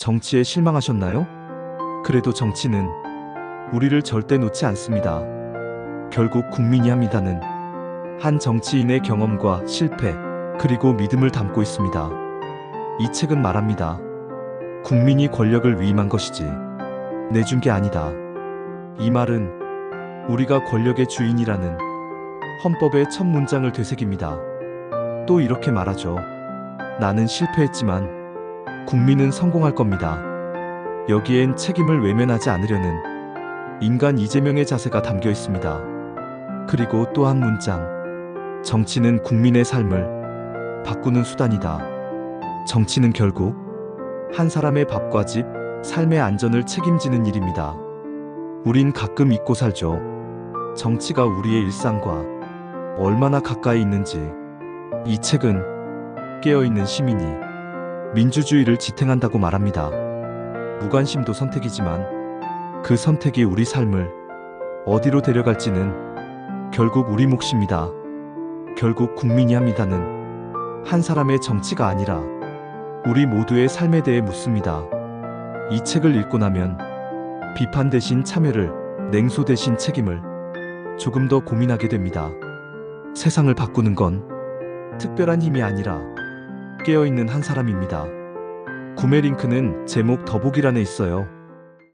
정치에 실망하셨나요? 그래도 정치는 우리를 절대 놓지 않습니다. 결국 국민이 합니다는 한 정치인의 경험과 실패, 그리고 믿음을 담고 있습니다. 이 책은 말합니다. 국민이 권력을 위임한 것이지, 내준 게 아니다. 이 말은 우리가 권력의 주인이라는 헌법의 첫 문장을 되새깁니다. 또 이렇게 말하죠. 나는 실패했지만 국민은 성공할 겁니다. 여기엔 책임을 외면하지 않으려는 인간 이재명의 자세가 담겨 있습니다. 그리고 또 한 문장. 정치는 국민의 삶을 바꾸는 수단이다. 정치는 결국 한 사람의 밥과 집, 삶의 안전을 책임지는 일입니다. 우린 가끔 잊고 살죠. 정치가 우리의 일상과 얼마나 가까이 있는지. 이 책은 깨어있는 시민이 민주주의를 지탱한다고 말합니다. 무관심도 선택이지만 그 선택이 우리 삶을 어디로 데려갈지는 결국 우리 몫입니다. 결국 국민이 합니다는 한 사람의 정치가 아니라 우리 모두의 삶에 대해 묻습니다. 이 책을 읽고 나면 비판 대신 참여를, 냉소 대신 책임을 조금 더 고민하게 됩니다. 세상을 바꾸는 건 특별한 힘이 아니라 깨어있는 한 사람입니다. 구매 링크는 제목 더보기란에 있어요.